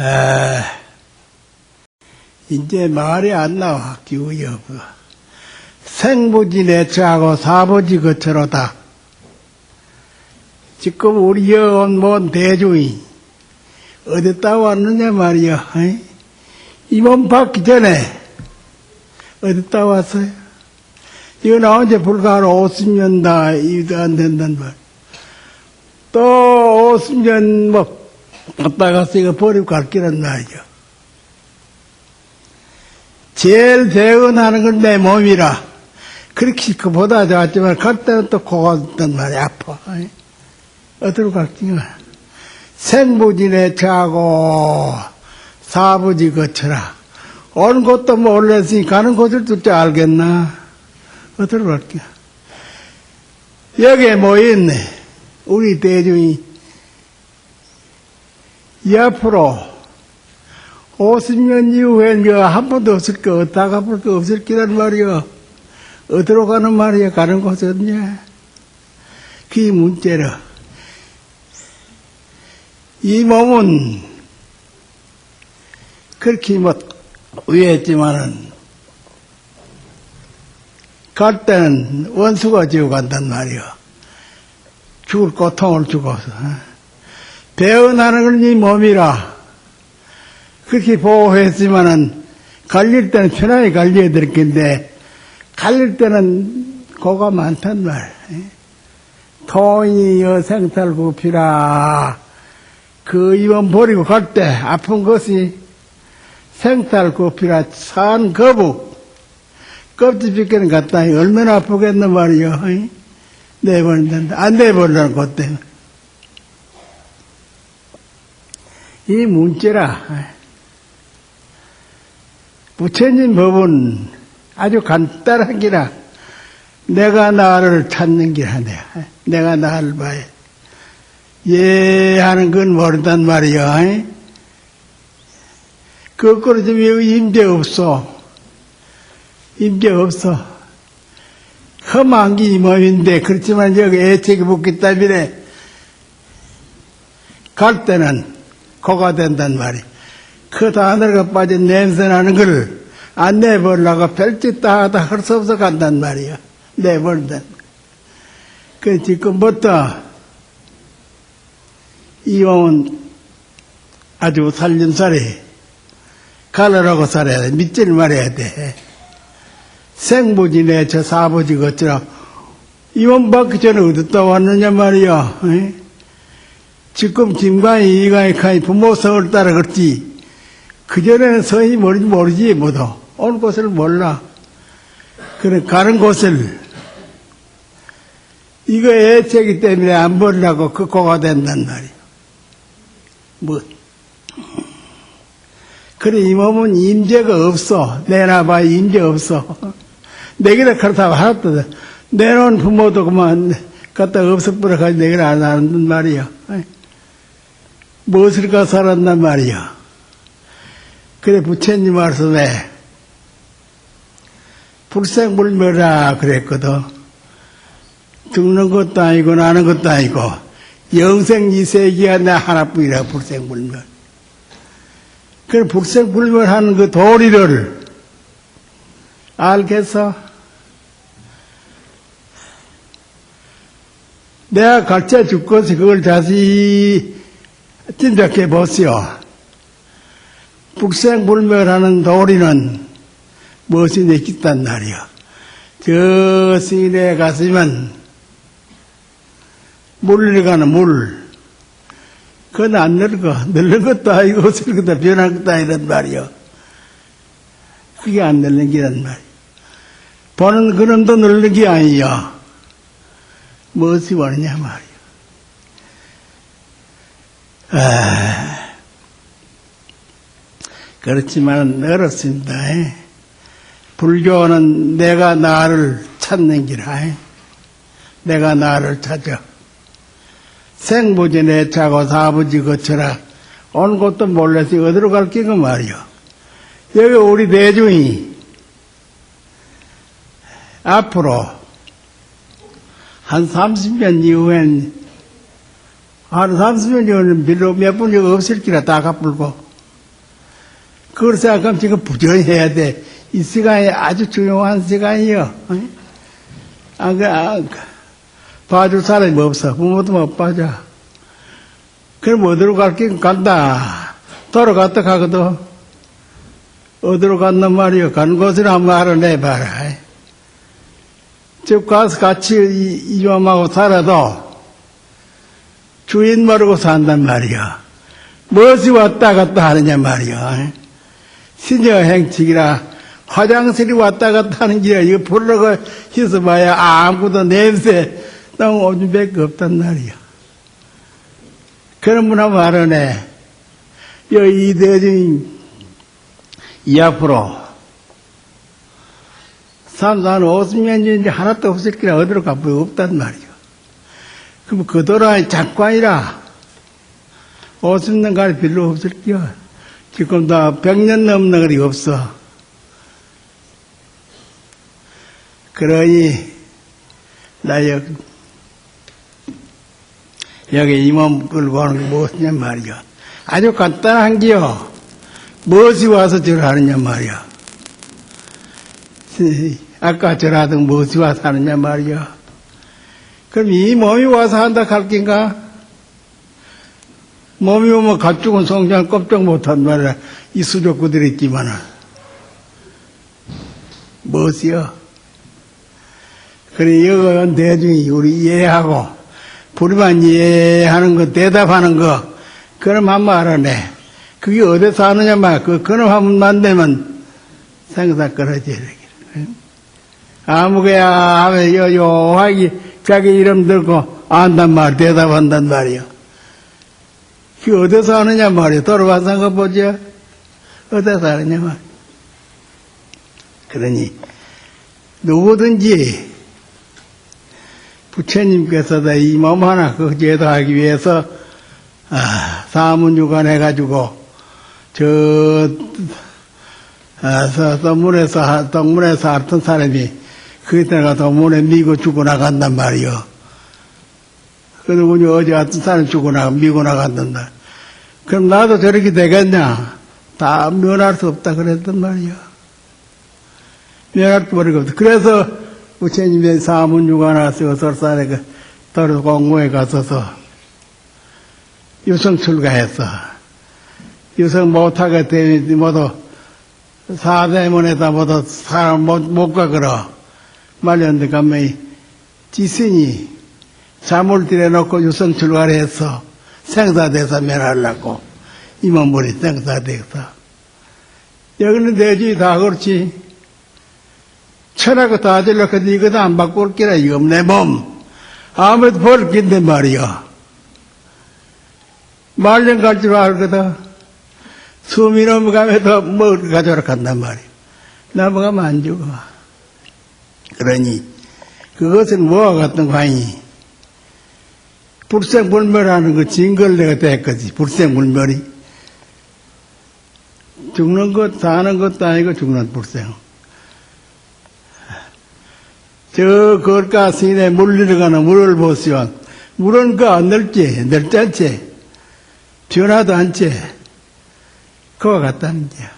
에, 이제 말이 안 나와, 기운이 없어. 생부지 내처하고 사부지 거처로다. 지금 우리 여온 뭔 대중이 어디다 왔느냐. 어이? 이몸 받기 전에 어디다 왔어요? 이거 나온 지 불과 한 50년 다, 이도 안 된단 말. 또 50년 뭐, 갔다 가서 이거 버리고 갈 길은 말이죠. 제일 대응하는 건 내 몸이라. 그렇게 그보다 좋았지만 갈 때는 또 코가 있단 말이야. 아파. 어디로 갈지가. 생부진에 처하고 사부지 거쳐라. 온 곳도 몰랐으니 가는 곳을 둘줄 알겠나? 어디로 갈게? 여기에 모여있네. 우리 대중이 이 앞으로 50년 이후엔 이거 한 번도 없을 거, 어디다 가볼 거 없을 기란 말이여. 어디로 가는 말이야, 가는 곳 어디냐? 그게 문제라. 이 몸은 그렇게 뭐, 위했지만은, 갈 때는 원수가 지고 간단 말이야. 죽을 고통을 주고서. 배어나는 건 이 몸이라. 그렇게 보호했지만은, 갈릴 때는 편하게 갈려야 될 텐데, 갈릴 때는 고가 많단 말. 돈이 여생탈 구피라. 그 입원 버리고 갈 때 아픈 것이 생탈 구피라 산 거북. 껍질 벗기는 갔다 얼마나 아프겠는 말이요. 내버린다. 안 내버리라는 것 때문에. 이 문제라. 부처님 법은 아주 간단한 기라. 내가 나를 찾는 길 하네. 내가 나를 봐야. 예 하는 건 모른단 말이야. 거꾸로 좀 임재 없어. 임재 없어. 험한 게 이 몸인데, 그렇지만 여기 애착이 붙기 때문에 갈 때는 코가 된단 말이야. 그 하늘가 빠진 냄새 나는 걸 안 내버리려고 별짓 다 하다 할수 없어 간단 말이야. 내버린다. 그 지금부터 이 몸은 아주 살림살이 가르라고 살아야 돼. 밑줄 말해야 돼. 생부지네 저 사부지 것처럼 이몸 받기 전에 어디다 왔느냐 말이야. 에? 지금 김관이 이관이 칸이 부모 성을 따라 그렇지. 그전에는 성이 모르지 모르지 뭐도. 온 곳을 몰라. 그래 가는 곳을 이거 애착이 때문에 안 버리라고 그 고가 된단 말이야. 뭐. 그래, 이 몸은 임재가 없어. 내놔봐, 임재 없어. 내게다 그렇다고 하나도, 내놓은 부모도 그만, 갖다 없어버려 가지고 내게를 안 하는 말이야. 무엇을 가 살았단 말이야. 그래, 부처님 말씀에, 불생불멸이라 그랬거든. 죽는 것도 아니고, 나는 것도 아니고, 영생 이세기가 내 하나뿐이라 불생불멸. 그 불생불멸하는 그 도리를 알겠어? 내가 가르쳐 줄 것이 그걸 자세 히 진작해 보시오. 불생불멸하는 도리는 무엇이 내있단 말이야. 저 시내 갔으면 물리가는 물. 그건 안 늙어. 늙은 것도 아니고, 없을 것도 변한 것도 아니란 말이요. 그게 안 늙는 게란 말이야. 보는 그놈도 늙는 게 아니야. 무엇이 원하냐 말이야. 아, 그렇지만 어렵습니다. 불교는 내가 나를 찾는 기라. 내가 나를 찾아. 생부지 내차고 사부지 거쳐라. 온 곳도 몰라서 어디로 갈 끼가 말이요. 여기 우리 대중이 앞으로 한 30년 이후엔 한 30년 이후에는 별로 몇 분이 없을 기라 다 갚을고 그걸 생각하면 지금 부전해야 돼. 이 시간이 아주 중요한 시간이요. 어? 안 그래, 안, 봐줄 사람이 없어. 부모도 못 봐줘. 그럼 어디로 갈긴 간다. 돌아갔다 가거든. 어디로 갔단 말이요. 간 곳을 한번 알아내봐라. 집 가서 같이 이- 이놈하고 살아도 주인 모르고 산단 말이야. 무엇이 왔다 갔다 하느냐 말이야. 시녀 행칙이라 화장실이 왔다 갔다 하는 길이야. 이거 불러가 희서봐야 아무것도 냄새 너무 오줌밖에 없단 말이야. 그런 분 한번 알아내. 여이 대중이 이 앞으로 3, 4, 50년 전에 하나도 없을 거라 어디로 가보고 없단 말이야. 그럼 그 돌아의 작관이라 50년 갈 필요 없을 거야. 지금 다 100년 넘는 거리 없어. 그러니 나 여기, 여기 이몸 끌고 하는 게 무엇이냐 말이야. 아주 간단한 게요. 무엇이 와서 저를 하느냐 말이야. 아까 저라던 무엇이 와서 하느냐 말이야. 그럼 이 몸이 와서 한다 할 낀가? 몸이 오면 가축은 성장 껍질 못한 말이야. 이 수족구들이 있지만은. 무엇이여? 그래, 이거 대중이 우리 이해하고, 불만 이해하는 거, 대답하는 거, 그럼 한번 알아내. 그게 어디서 하느냐 말, 그, 그놈 한번 만들면 생사 되겠네. 아무개야 하면 요 요하게 자기 이름 들고 안단 말, 대답한단 말이요. 그 어디서 하느냐 말이요. 돌아와서 한거 보죠. 어디서 하느냐 말. 그러니 누구든지 부처님께서도 이몸 하나 그 제도하기 위해서 아, 사문유관 해가지고 저 아, 서, 동문에서 하- 동문에서 알던 사람이 그때가 동문에 미고 죽고 나간단 말이요. 그래도 우리 어제 왔던 사람 죽고 나가 미고 나간단다. 그럼 나도 저렇게 되겠냐? 다 면할 수 없다 그랬단 말이요. 면할 수 없다. 그래서 부처님의 사문유관을 쓰고 살에 그 도로 공무에 가서서 유성 출가했어. 유성 못하게 되니 모두 사대문에다 모두 사람 못, 못 가거라. 말렸는데 가만히 지신이 잠을 들여놓고 유성 출가를 했어. 생사대사 면하려고. 이만물이 생사대사. 여기는 내주이 다 그렇지. 천하고 다 들려고 이거도 안 바꿀 기라, 이거 내 몸. 아무래도 벌 긴데 말이야. 말년 갈 줄 알거든. 숨이 넘어가면 더 먹을 거 가져라 간단 말이야. 넘어가면 안 죽어. 그러니, 그것은 뭐와 같은 관이? 불생불멸하는 거 징걸레가 됐거지. 불생불멸이. 죽는 것, 사는 것도 아니고 죽는 불생. 저 거가 시내 물 내려가는 물을 보시오. 물은 그안 넓지, 넓지 않지. 변하도 않지. 그와 같다는 거야.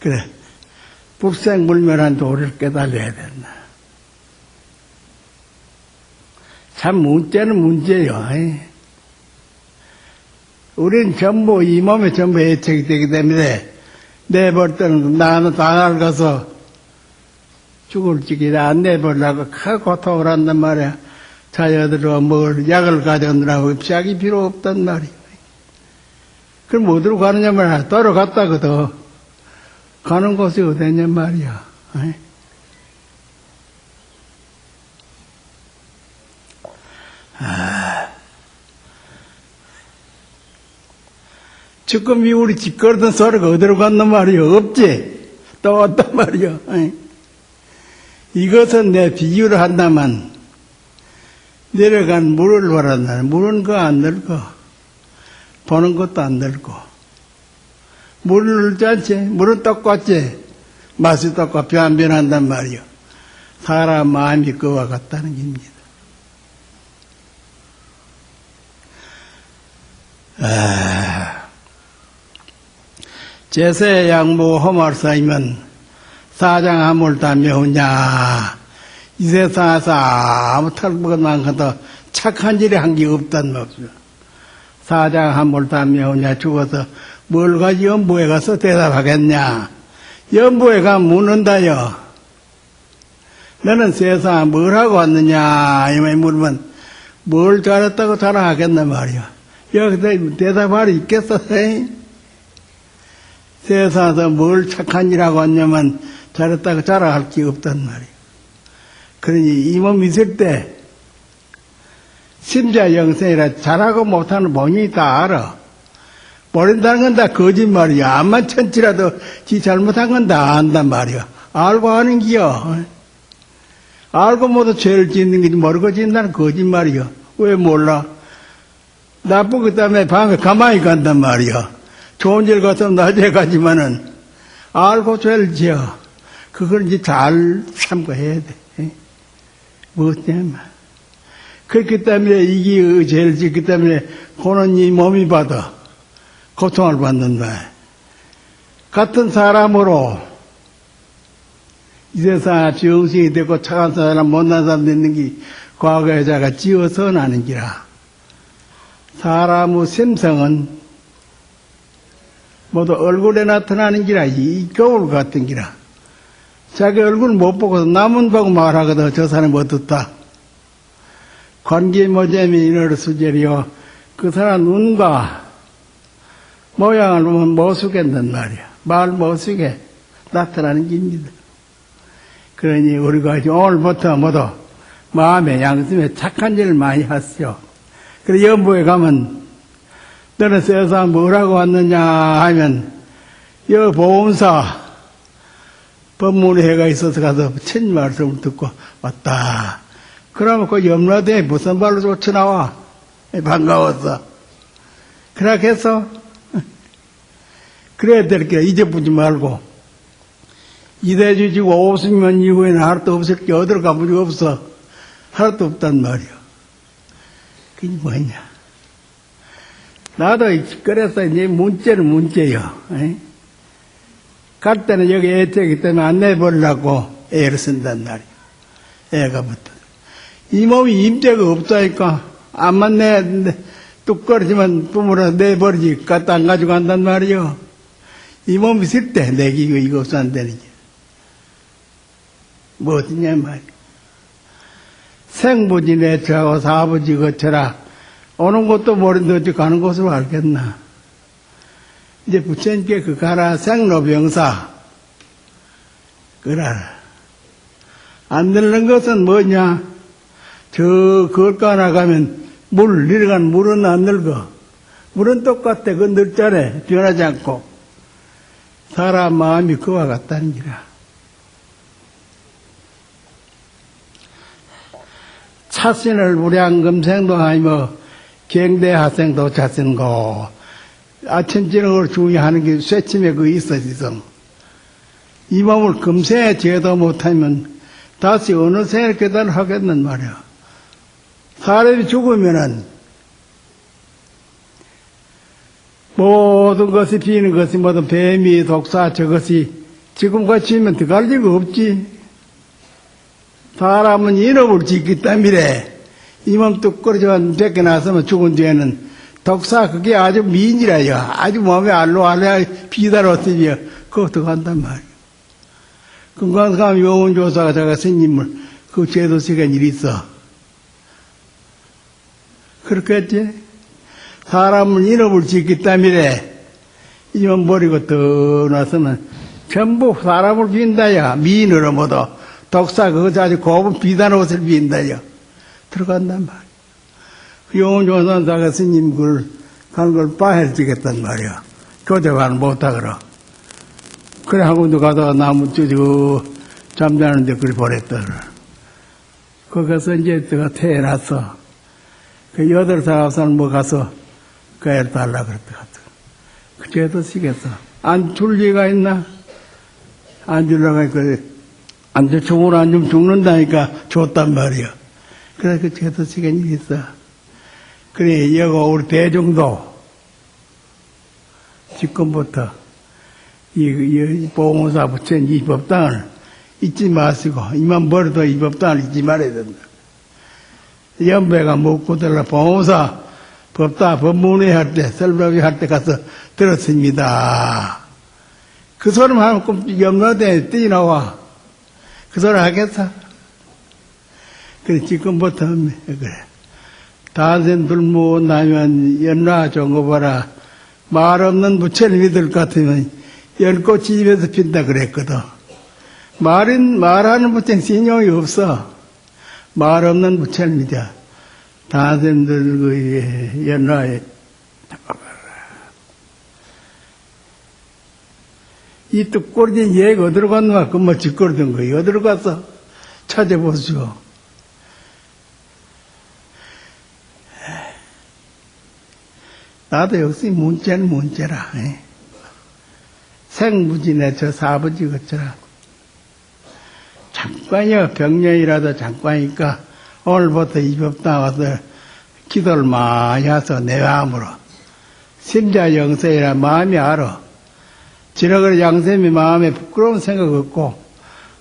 그래. 불생불멸한 도리를 깨달아야 된다. 참 문제는 문제요. 이. 우린 전부 이 몸에 전부 애착이 되기 때문에 내볼 때는 나는 다날 가서 죽을 지기 안 내버리려고 큰 고통을 한단 말이야. 자녀들과 뭘 약을 가져오느라고 약이 필요 없단 말이야. 그럼 어디로 가느냐 말이야. 돌아갔다거든. 가는 곳이 어디냐 말이야. 아. 지금 이 우리 집 걸던 소리가 어디로 갔단 말이야. 없지? 또 왔단 말이야. 이것은 내 비유를 한다면 내려간 물을 바란다. 물은 그 안 늙어. 보는 것도 안 늙고. 늙지 않지? 물은 똑같지? 맛이 똑같, 변 변한단 말이요. 사람 마음이 그와 같다는 겁니다. 아, 제세 양무 허말사이면 사장 한물다 매우냐 이 세상에서 아무 털먹은 것도 착한 일이 한 게 없단 말이야. 사장 한물다 매우냐 죽어서 뭘 가지 연부에 가서 대답하겠냐. 연부에 가면 묻는다요. 너는 세상에 뭘 하고 왔느냐 이말 물으면 뭘 잘했다고 자랑하겠나 말이야. 여기서 대답할 수 있겠어? 세상에서 뭘 착한 일하고 왔냐면 잘했다고 자랑할 게 없단 말이야. 그러니 이 몸 있을 때 심자 영생이라 잘하고 못하는 본인이 다 알아. 모른다는 건 다 거짓말이야. 암만 천치라도 지 잘못한 건 다 안단 말이야. 알고 하는 기여. 알고 모두 죄를 짓는 게 모르고 짓는다는 거짓말이야. 왜 몰라? 나쁜 것 때문에 밤에 가만히 간단 말이야. 좋은 일 같으면 낮에 가지만은 알고 죄를 지어. 그걸 이제 잘 참고해야 돼. 무엇냐면. 그렇기 때문에 이게 죄를 짓기 때문에 고는 이 몸이 받아 고통을 받는다. 같은 사람으로 이 세상에 정신이 되고 착한 사람 못난 사람 되는 게 과거에 자가 지어서 나는 기라. 사람의 심성은 모두 얼굴에 나타나는 기라. 이 거울 같은 기라. 자기 얼굴 못 보고 남은 보고 말하거든. 저 사람이 어떻다. 관계 모잼이 이를 수제리요. 그 사람 눈과 모양을 보면 못 쓰겠단 말이야. 말못 쓰게 나타나는 겁니다. 그러니 우리가 오늘부터 모두 마음의 양심에 착한 일을 많이 하시오. 그래 연부에 가면 너는 세상 뭐라고 왔느냐 하면 여 보험사 법문회가 있어서 가서 친 말씀을 듣고 왔다. 그러면 그 염라대에 무슨 말로 쫓아 나와? 반가웠어. 그렇게 해서 그래야 될게 이제 보지 말고 이대 주 지고 50년 이후에는 하나도 없을 게 어디로 가본 적 없어. 하나도 없단 말이야. 그게 뭐냐. 나도 그래서 이제 문제는 문제요. 갈 때는 여기 애태기 때문에 안 내버리려고 애를 쓴단 말이야. 애가 붙어. 이 몸이 임재가 없다니까. 안만 내, 뚝거리지만 부모로 내버리지. 갖다 안 가지고 간단 말이요. 이 몸이 있을 때 내기 이거, 없어 안 되는 게. 뭐 어디냐 말이야. 생부지 내처하고 사부지 거쳐라. 오는 것도 모르는데 어찌 가는 곳을 알겠나. 이제 부처님께 그 가라 생로병사. 그라라. 안 되는 것은 뭐냐? 저, 그걸까 나가면 물, 내려간 물은 안 늙어. 물은 똑같아. 그 늙잖아. 변하지 않고. 사람 마음이 그와 같다는 기라. 차신을 우량금생도 아니며 경대하생도 자신고 아침저녁을 중요하는 게 쇠침에 그 있어지서 이 몸을 금세에 죄도 못하면 다시 어느 생을 깨달하겠는 말이야. 사람이 죽으면은 모든 것이 비는 것이 모든 뱀이 독사 저것이 지금같이 면 들어갈 리가 없지. 사람은 인업을 짓기 때문에 이몸 뚝거리져 벗겨 나서면 죽은 뒤에는 독사 그게 아주 미인이라요. 아주 몸에 알로 알로 비달았으며 그것도 간단 말이야. 금강삼 요원조사가 제가 스님을 그 제도 시간 일이 있어. 그렇겠지? 사람은 인업을 짓기 때문에 이만 버리고 떠나서는 전부 사람을 빈다야. 미인으로 모두. 독사 그거 아주 고분 비단 옷을 빈다요. 들어간단 말이야. 용조선사가 스님 글, 가는 걸 빠해 주겠단 말이야. 교대관을 못하거라. 그래, 학원도 가다가 나무 쭈지고 잠자는데 그걸 보냈더라. 거기서 이제 내가 태어났어. 그 여덟 살, 아홉 살뭐 가서 그 애를 달라 그랬다. 그 죄도 시겠어. 안줄 리가 있나? 안 줄라가 그, 안 줘, 죽으로 안 주면 죽는다니까 줬단 말이야. 그래, 그 죄도 시간이 있어. 그래, 여가 우리 대중도 지금부터 이, 이 보험사 부처님 이 법당을 잊지 마시고 이만 버려도 이 법당을 잊지 말아야 된다. 연배가 묻고 들라 보험사 법당 법문회 할 때, 설법위 할때 가서 들었습니다. 그 소리만 하면 꼭 염라대에 뛰나와. 그 소리 하겠어? 그래, 지금부터, 그래. 다센 불무 나면 좋은 봐라. 말 없는 부처를 믿을 것 같으면 연꽃이 집에서 핀다 그랬거든. 말은, 말하는 부처는 신용이 없어. 말 없는 부처를 믿어. 다센들 그 연라에 이 뜻꼬리진 얘가 어디로 갔나? 그뭐 짓거리던 거예요. 어디로 가서 찾아보시오. 나도 역시 문제는 문제라. 에. 생무지네 저 사부지 것처럼. 잠깐이요. 병년이라도 잠깐이니까 오늘부터 이 법 나와서 기도를 많이 해서 내 마음으로. 심자 영세이라 마음이 알아. 지나가는 양쌤이 마음에 부끄러운 생각 없고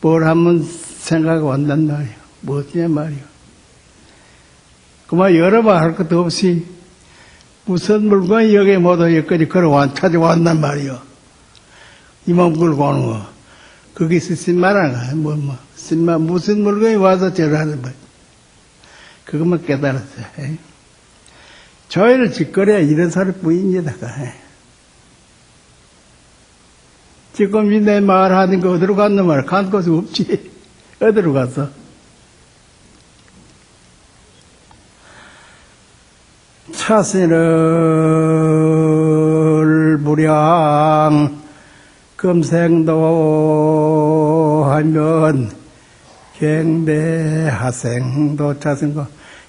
뭘 하면 생각이 온단 말이야. 무엇이냐 말이야. 그만 번할 것도 없이 무슨 물건이 여기 모두 여기까지 걸어와 찾아왔단 말이야. 이만 끌고 오는 거. 그게 쓴말하는 거야. 뭐, 뭐. 쓴말, 무슨 물건이 와서 저러는 거야. 그것만 깨달았어요. 에? 조회를 짓거려야 이런 소리 뿐입니다. 에. 지금 내 말하는 거 어디로 갔나 말, 간 곳이 없지. 어디로 갔어? 차신을 무량 금생도 하면 갱대하생도 차생도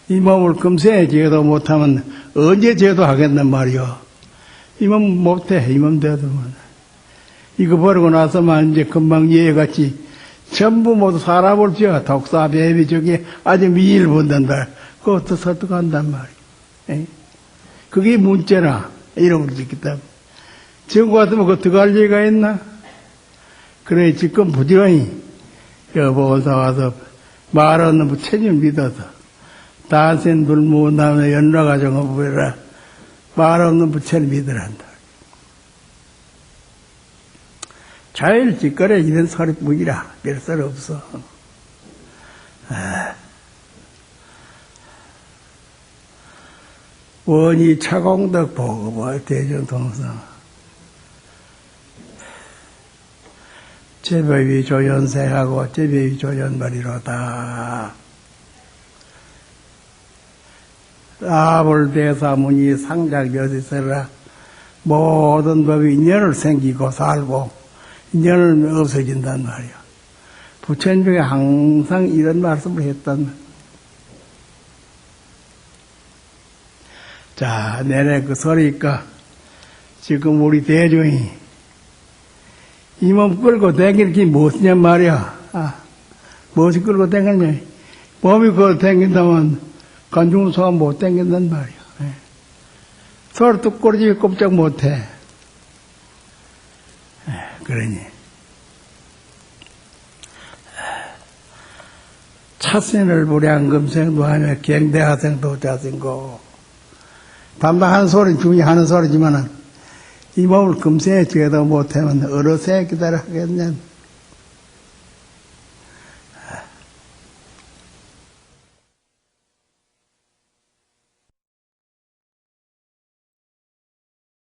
이 몸을 금생에 제도 못하면 언제 제도 하겠단 말이요. 이몸 못해, 이몸 되더만. 이거 버리고 나서만 이제 금방 얘같이 전부 모두 사람을 지어 독사, 배비 저기 아주 미일 본단다. 그것도 설득한단 말이야. 에? 그게 문제라. 이런 걸 때문에. 지금 같으면 그거 들어갈 리가 있나? 그래, 지금 부지런히 여보사 와서 말 없는 부처님 믿어서 다센 불무 남의 연락가정을 보여라. 말 없는 부처님 믿으란다. 자일 짓거래 이런 소리 뿐이라. 별 소리 없어. 아. 원이 차공덕 보고볼 대전동성 제법이 조연생하고 제법이 조연머리로다. 아불대사문이 상작여지서라 모든 법이 인연을 생기고 살고 인연은 없어진단 말이야. 부처님 중에 항상 이런 말씀을 했단 말이야. 자, 내내 그 소리니까 지금 우리 대중이 이 몸 끌고 다니는 게 무엇이냐 말이야. 아, 무엇이 끌고 다니냐. 몸이 그걸 다닌다면 간중소가 못 다닌단 말이야. 예. 서로 또 꼬리집에 꼼짝 못해. 예, 그러니. 차선을 무량 금생도 하며 경대하생도 자생고 담당 하는 소리는 중이 하는 소리지만은 이 몸을 금세에 지어도 못하면 어느 새 기다려 하겠냐.